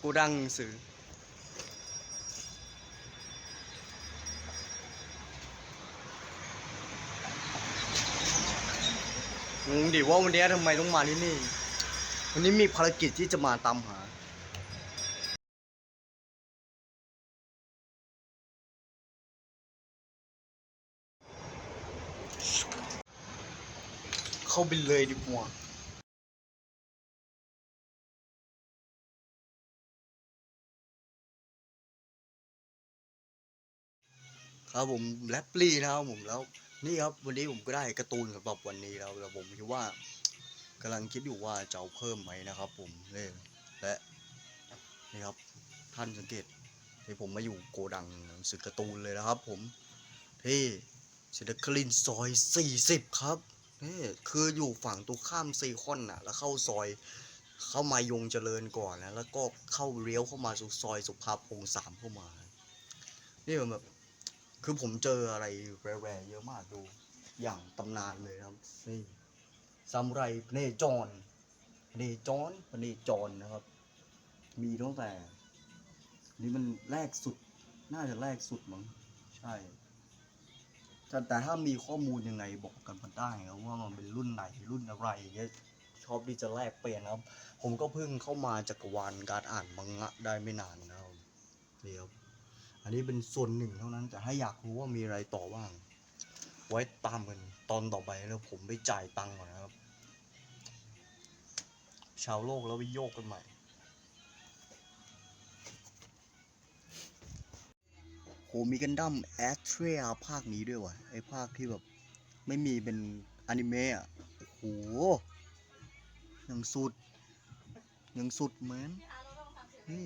กูดังหนังสือ งงดิว่าวันนี้ทำไมต้องมาที่นี่ วันนี้มีภารกิจที่จะมาตามหาเข้าไปเลยดีกว่า ครับผมแรปลี่นะครับผมแล้วนี่ครับวันนี้ผมก็ได้การ์ตูนสำหรับวันนี้แล้วแล้วผมคิดว่ากำลังคิดอยู่ว่าจะเอาเพิ่มไหมนะครับ ผมนี่และนี่ครับท่านสังเกตที่ผมมาอยู่โกดังหนังสือการ์ตูนเลยนะครับ ผมที่เซนคลินซอย40 ครับนี่คืออยู่ฝั่งตรงข้ามซีคอนน่ะ แล้วเข้าซอยเข้ามายงเจริญก่อนนะแล้วก็เข้าเลี้ยวเข้ามาสู่ซอยสุภาพงสามเข้ามา นี่มันแบบ คือผมเจออะไรแรๆเยอะมากดู อย่างตำนานเลยครับ นี่ซามูไรเนจรพเนจรพเนจรนะครับ มีตั้งแต่ นี่มันแรกสุด น่าจะแรกสุดมั้ง ใช่แต่แต่ถ้ามีข้อมูลยังไงบอกกันมาได้ครับว่ามันเป็นรุ่นไหนรุ่นอะไรอย่างเงี้ยชอบที่จะแลกเปลี่ยนครับ ผมก็เพิ่งเข้ามาจักรวาลการอ่านมังงะได้ไม่นานนะครับนี่ครับ อันนี้เป็นส่วนหนึ่งเท่านั้นแต่ถ้าอยากรู้ว่ามีอะไรต่อบ้าง ไว้ตามกันตอนต่อไปแล้วผมไปจ่ายตังค์ก่อนนะครับ ชาวโลกแล้วไปโยกกันใหม่ โหมีกันดั้มแอสเทรียภาคนี้ด้วยวะไอภาคที่แบบไม่มีเป็นอนิเมะอะโอ้โหยังสุดยังสุดเหมือนนี่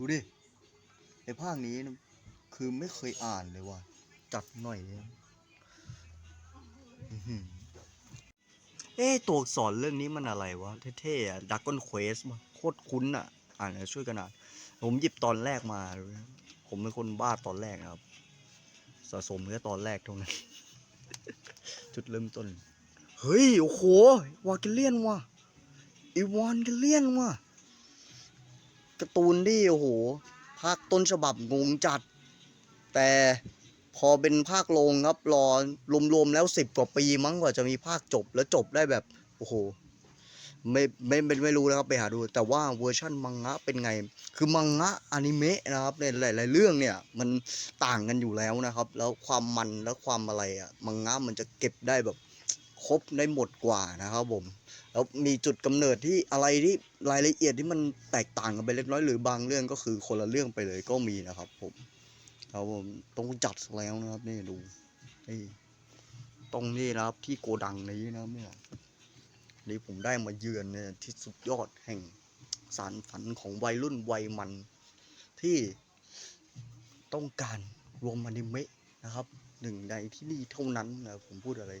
ดูดิไอภาคนี้นะคือไม่เคยอ่านเลยว่ะจัดหน่อยเลยเอ๊ตัวอักษรเรื่องนี้มันอะไรวะ เท่ๆอะดักกอนเควสมาโคตรคุ้นอะ อ่านช่วยกันอ่านผมหยิบตอนแรกมา ผมเป็นคนบ้าตอนแรกครับ สะสมแค่ตอนแรกเท่านั้น จุดเริ่มต้น เฮ้ย โอ้โห วาเกเลียนว่ะอีวานเกเลียนว่ะ การ์ตูนที่โอ้โหภาคต้นฉบับงงจัด แต่พอเป็นภาคลงครับรอรวมๆแล้วสิบกว่าปีมั้งกว่าจะมีภาคจบแล้วจบได้แบบโอ้โหไม่ไม่ไม่ไม่รู้นะครับไปหาดูแต่ว่าเวอร์ชั่นมังงะเป็นไง คือมังงะอนิเมะนะครับในหลาย ๆ เรื่องเนี่ยมันต่างกันอยู่แล้วนะครับ แล้วความมันแล้วความอะไรอะมังงะมันจะเก็บได้แบบ ครบได้หมดกว่านะครับผมแล้วมีจุดกำเนิดที่อะไรที่รายละเอียดที่มันแตกต่างกันไปเล็กน้อยหรือบางเรื่องก็คือคนละเรื่องไปเลยก็มีนะครับผมครับผมต้องจัดแล้วนะครับนี่ดูนี่ตรงนี้นะครับที่โกดังนี้นะเนี่ยนี่ผมได้มาเยือนเนี่ยที่สุดยอดแห่งสารฝันของวัยรุ่นวัยมันที่ต้องการรวมอนิเมะนะครับ หนึ่งในที่นี่เท่านั้นนะผมพูดอะไร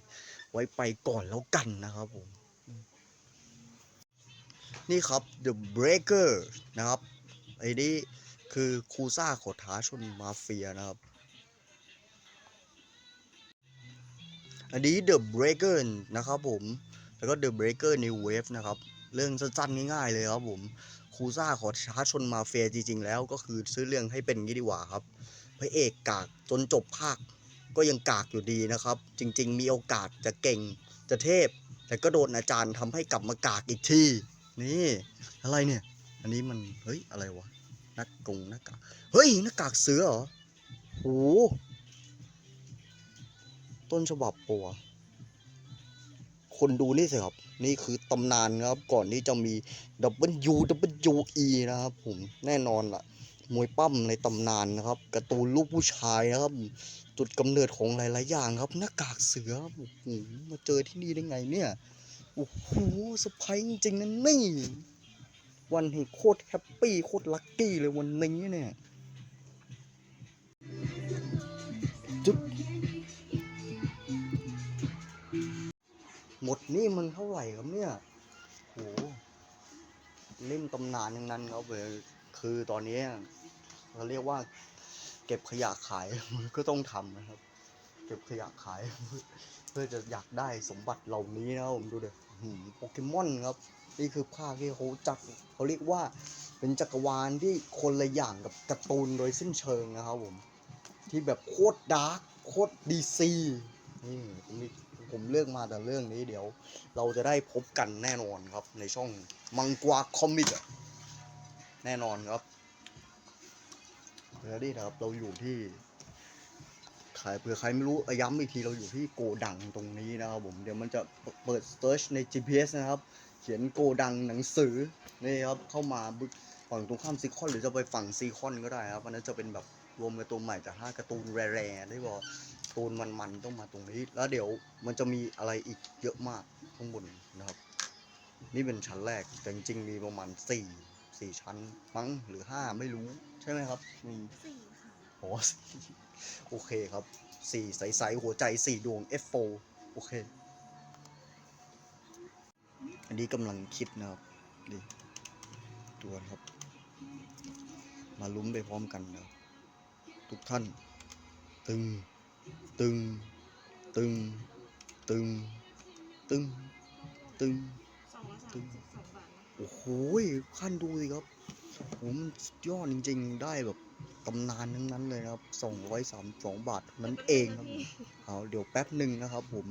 ไว้ไปก่อนแล้วกันนะครับผม นี่ครับ The Breaker นะครับไอ้นี่คือคูซ่าขอท้าชนมาเฟียนะครับ อันนี้ The Breaker นะครับผม แล้วก็ The Breaker New Wave นะครับ เรื่องสั้นๆง่ายๆเลยครับผมคูซ่าขอท้าชนมาเฟียจริงๆแล้วก็คือซื้อเรื่องให้เป็นงี้ดีกว่าครับพระเอกกากจนจบภาค ก็ยังกากอยู่ดีนะครับ จริง ๆ มีโอกาสจะเก่งจะเทพ แต่ก็โดนอาจารย์ทำให้กลับมากากอีกทีนี่อะไรเนี่ย อันนี้มันเฮ้ยอะไรวะหน้ากงหน้ากากเฮ้ยหน้ากากเสือเหรอโหต้นฉบับปัวคนดูนี่สิครับ นี่คือตำนานครับก่อนที่จะมี W W E นะครับผมแน่นอนล่ะมวยปั้มในตำนานนะครับการ์ตูนลูกผู้ชายนะครับ จุดกำเนิดของหลายๆอย่างครับหน้ากากเสือโอ้โหมาเจอที่นี่ได้ไงเนี่ยโอ้โหเซอร์ไพรส์จริงๆนะนี่วันแห่งโคตรแฮปปี้โคตรลัคกี้เลยวันนี้เนี่ยจุดหมดนี่มันเท่าไหร่ครับเนี่ยโหเล่มตำนานทั้งนั้นครับเลยคือตอนนี้เราเรียกว่า เก็บขยะขายก็ต้องทำนะครับ เก็บขยะขาย เพื่อจะอยากได้สมบัติเหล่านี้นะครับผมดูเด็โปเกมอนครับ นี่คือภาคที่เขาจักเขาเรียกว่าเป็นจักรวาลที่คนละอย่างกับการ์ตูนโดยสิ้นเชิงนะครับผม ที่แบบโคตรดาร์กโคตรดีซีนี่ผมมีผมเลือกมาแต่เรื่องนี้เดี๋ยว เราจะได้พบกันแน่นอนครับในช่องมังกวาคอมิกแน่นอนครับ เดี๋ยวนี่นะครับ เราอยู่ที่ใครเผื่อใครไม่รู้ย้ำอีกทีเราอยู่ที่โกดังตรงนี้นะครับผมเดี๋ยวมันจะเปิด search ใน GPS นะครับ เขียนโกดังหนังสือนี่ครับเข้ามาฝั่งตรงข้ามซีคอนหรือจะไปฝั่งซีคอนก็ได้ครับอันนั้นจะเป็นแบบรวมการ์ตูนใหม่จากห้าการ์ตูนแร่ๆที่บอกการ์ตูนมันๆต้องมาตรงนี้ แล้วเดี๋ยวมันจะมีอะไรอีกเยอะมากข้างบนนะครับ นี่เป็นชั้นแรกแต่จริงๆมีประมาณสี่ สี่ชั้นมั้งหรือห้าไม่รู้ ใช่ไหมครับมีสี่ค่ะโอ้โอเคครับสี่ใสๆหัวใจสี่ดวง F4 โอเค อันนี้กำลังคิดนะครับดีตัวนะครับ มาลุ้นไปพร้อมกันนะครับทุกท่าน ตึง ตึง ตึง ตึง ตึง ตึงสอง โอ้โหขั้นดูสิครับผมสุดยอดจริง ๆ ได้แบบตำนานทั้งนั้นเลยนะครับ232บาทนั้นเองครับเอาเดี๋ยวแป๊บหนึ่งนะครับ ผม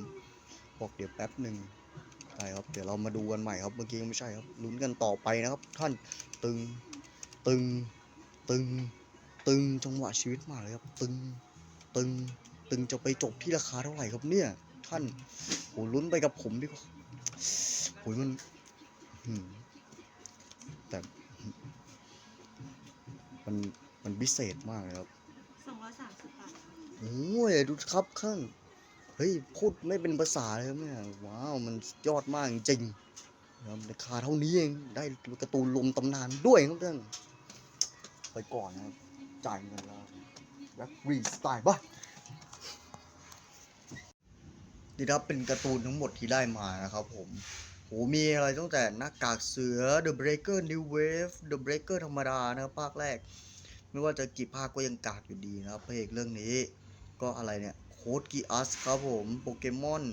บอกเดี๋ยวแป๊บหนึ่งใช่ครับ เดี๋ยวเรามาดูกันใหม่ครับ เมื่อกี้ยังไม่ใช่ครับลุ้นกันต่อไปนะครับ ท่านตึงตึงตึงตึงจังหวะชีวิตมากเลยครับ ตึงตึงตึงจะไปจบที่ราคาเท่าไหร่ครับเนี่ย ท่านโหลุ้นไปกับผมดีกว่าโหยมัน มันมันพิเศษมากเลยครับสองร้อยสามสิบบาทค่ะโอ้ยดูครับข้างเฮ้ยพูดไม่เป็นภาษาเลยครับเนี่ยว้าวมันสุดยอดมากจริงๆนะครับราคาเท่านี้เองได้การ์ตูนลมตำนานด้วยครับเพื่อนไปก่อนนะครับจ่ายเงินแล้วแบ็ครีสไตล์บ้านี่ครับเป็นการ์ตูนทั้งหมดที่ได้มานะครับผม โหมีอะไรตั้งแต่หน้ากากเสือ The Breaker New Wave The Breaker ธรรมดานะครับภาคแรก ไม่ว่าจะกี่ภาคก็ยังกากอยู่ดีนะครับพระเอกเรื่องนี้ ก็อะไรเนี่ยโค้ดกีอัสครับผมโปเกมอน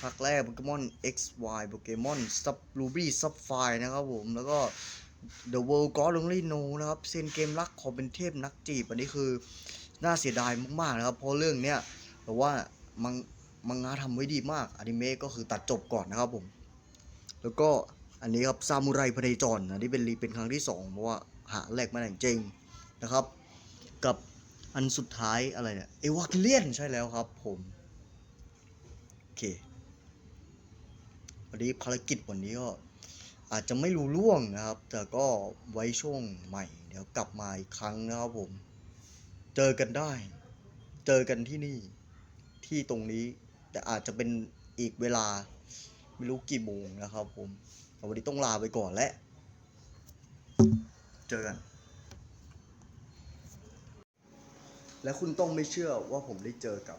ภาคแรกโปเกมอน XY โปเกมอนซับรูบี้ซับไฟนะครับผมแล้วก็ The World God Only Know นะครับเซนเกมรักขอเป็นเทพนักจีบ อันนี้คือน่าเสียดายมากๆนะครับ เพราะเรื่องเนี้ยแต่ว่ามังมังงะทำไว้ดีมากอนิเมะก็คือตัดจบก่อนนะครับผม แล้วก็อันนี้ครับซามูไรพเนจรอันนี้เป็นรีเป็นครั้งที่สองเพราะว่าหาแหลกมาอย่างจริงนะครับ กับอันสุดท้ายอะไรเนี่ยเอวากิเลียนใช่แล้วครับผมโอเควันนี้ภารกิจวันนี้ก็อาจจะไม่รู้ล่วงนะครับ แต่ก็ไว้ช่วงใหม่ เดี๋ยวกลับมาอีกครั้งนะครับผม เจอกันได้ เจอกันที่นี่ที่ตรงนี้แต่อาจจะเป็นอีกเวลา ไม่รู้กี่โมงนะครับผมวันนี้ต้องลาไปก่อนและ เจอกัน และคุณต้องไม่เชื่อว่าผมได้เจอกับ